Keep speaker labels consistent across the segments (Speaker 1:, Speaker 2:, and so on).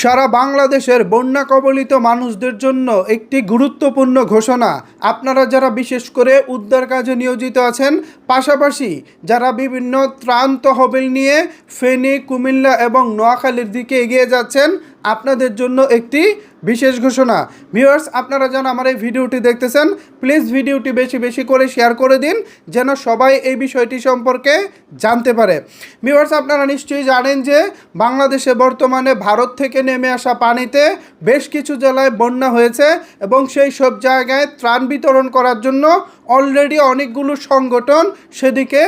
Speaker 1: সারা বাংলাদেশের বন্যা কবলিত মানুষদের জন্য একটি গুরুত্বপূর্ণ ঘোষণা। আপনারা যারা বিশেষ করে উদ্ধার কাজে নিয়োজিত আছেন, পাশাপাশি যারা বিভিন্ন ত্রাণ তহবিল নিয়ে ফেনী, কুমিল্লা এবং নোয়াখালীর দিকে এগিয়ে যাচ্ছেন আপনাদের জন্য একটি বিশেষ ঘোষণা। ভিউয়ার্স আপনারা যেন আমার এই ভিডিওটি দেখতেছেন প্লিজ ভিডিওটি বেশি বেশি করে শেয়ার করে দিন, যেন সবাই এই বিষয়টি সম্পর্কে জানতে পারে। ভিউয়ার্স আপনারা নিশ্চয়ই জানেন যে বাংলাদেশে বর্তমানে ভারত থেকে নেমে আসা পানিতে বেশ কিছু জেলায় বন্যা হয়েছে এবং সেই সব জায়গায় ত্রাণ বিতরণ করার জন্য অলরেডি অনেকগুলো সংগঠন সেদিকে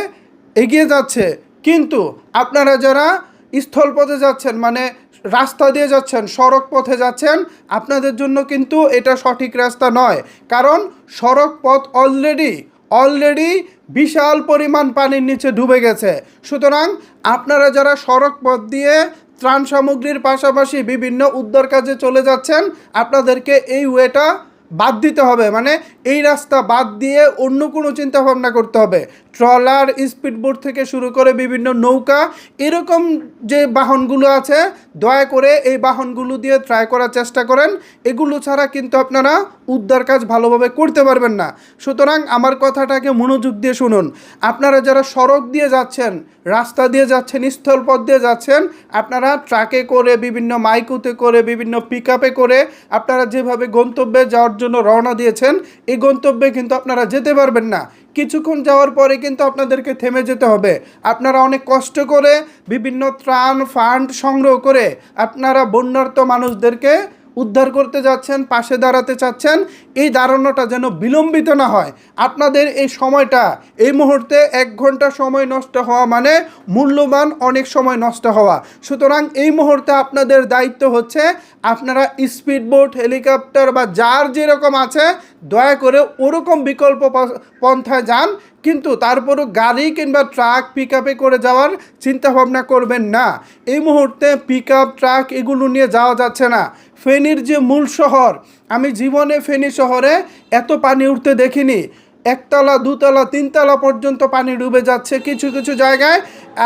Speaker 1: এগিয়ে যাচ্ছে। কিন্তু আপনারা যারা স্থলপথে যাচ্ছেন মানে রাস্তা দিয়ে যাচ্ছেন সড়ক পথে যাচ্ছেন, আপনাদের জন্য কিন্তু এটা সঠিক রাস্তা নয়। কারণ সড়ক পথ অলরেডি অলরেডি বিশাল পরিমাণ পানির নিচে ডুবে গেছে। সুতরাং আপনারা যারা সড়ক পথ দিয়ে ত্রাণ সামগ্রীর পাশাপাশি বিভিন্ন উদ্ধার কাজে চলে যাচ্ছেন, আপনাদেরকে এই ওয়েটা বাদ দিতে হবে। মানে এই রাস্তা বাদ দিয়ে অন্য কোনো চিন্তা ভাবনা করতে হবে। ট্রলার, স্পিডবোট থেকে শুরু করে বিভিন্ন নৌকা, এরকম যে বাহনগুলো আছে, দয়া করে এই বাহনগুলো দিয়ে ট্রাই করার চেষ্টা করেন। এগুলো ছাড়া কিন্তু আপনারা উদ্ধার কাজ ভালোভাবে করতে পারবেন না। সুতরাং আমার কথাটাকে মনোযোগ দিয়ে শুনুন। আপনারা যারা সড়ক দিয়ে যাচ্ছেন, রাস্তা দিয়ে যাচ্ছেন, স্থলপথ দিয়ে যাচ্ছেন, আপনারা ট্রাকে করে, বিভিন্ন মাইকুতে করে, বিভিন্ন পিক করে, আপনারা যেভাবে গন্তব্যে যাওয়ার জন্য রওনা দিয়েছেন, এই গন্তব্যে কিন্তু আপনারা যেতে পারবেন না। কিছুক্ষণ যাওয়ার পরে কিন্তু আপনাদেরকে থেমে যেতে হবে। আপনারা অনেক কষ্ট করে বিভিন্ন ত্রাণ, ফান্ড সংগ্রহ করে আপনারা বন্যার্ত মানুষদেরকে উদ্ধার করতে যাচ্ছেন, পাশে দাঁড়াতে চাচ্ছেন। এই দাঁড়ানোটা যেন বিলম্বিত না হয়। আপনাদের এই সময়টা, এই মুহূর্তে এক ঘণ্টা সময় নষ্ট হওয়া মানে মূল্যবান অনেক সময় নষ্ট হওয়া। সুতরাং এই মুহূর্তে আপনাদের দায়িত্ব হচ্ছে, আপনারা স্পিডবোট, হেলিকপ্টার বা যার যেরকম আছে দয়া করে ওরকম বিকল্প পন্থায় যান, কিন্তু তারপরও গাড়ি কিংবা ট্রাক পিক করে যাওয়ার চিন্তাভাবনা করবেন না। এই মুহূর্তে পিক ট্রাক এগুলো নিয়ে যাওয়া যাচ্ছে না। ফেনীর যে মূল শহর, আমি জীবনে ফেনী শহরে এত পানি উঠতে দেখিনি। একতলা, দুতলা, তিনতলা পর্যন্ত পানি ডুবে যাচ্ছে কিছু কিছু জায়গায়।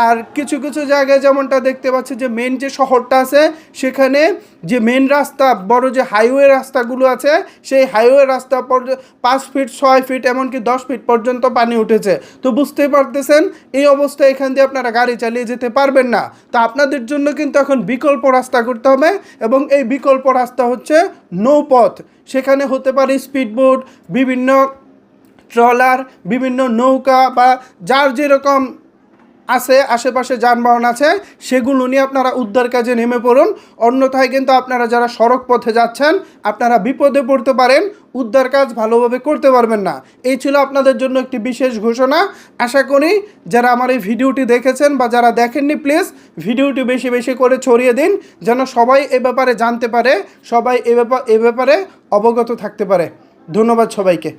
Speaker 1: আর কিছু কিছু জায়গায় যেমনটা দেখতে পাচ্ছি যে মেন যে শহরটা আছে, সেখানে যে মেন রাস্তা, বড় যে হাইওয়ে রাস্তাগুলো আছে, সেই হাইওয়ে রাস্তা পাঁচ ফিট ছয় ফিট এমনকি দশ ফিট পর্যন্ত পানি উঠেছে। তো বুঝতেই পারতেছেন, এই অবস্থায় এখান দিয়ে আপনারা গাড়ি চালিয়ে যেতে পারবেন না। তো আপনাদের জন্য কিন্তু এখন বিকল্প রাস্তা করতে হবে এবং এই বিকল্প রাস্তা হচ্ছে নৌপথ। সেখানে হতে পারে স্পিডবোট বিভিন্ন ট্রলার, বিভিন্ন নৌকা বা যার যেরকম আছে, আশেপাশে যানবাহন আছে, সেগুলো নিয়ে আপনারা উদ্ধার কাজে নেমে পড়ুন। অন্যথায় কিন্তু আপনারা যারা সড়ক পথে যাচ্ছেন, আপনারা বিপদে পড়তে পারেন, উদ্ধার কাজ ভালোভাবে করতে পারবেন না। এই ছিল আপনাদের জন্য একটি বিশেষ ঘোষণা। আশা করি যারা আমার এই ভিডিওটি দেখেছেন বা যারা দেখেননি, প্লিজ ভিডিওটি বেশি বেশি করে ছড়িয়ে দিন, যেন সবাই এ ব্যাপারে জানতে পারে, সবাই এ ব্যাপার অবগত থাকতে পারে। ধন্যবাদ সবাইকে।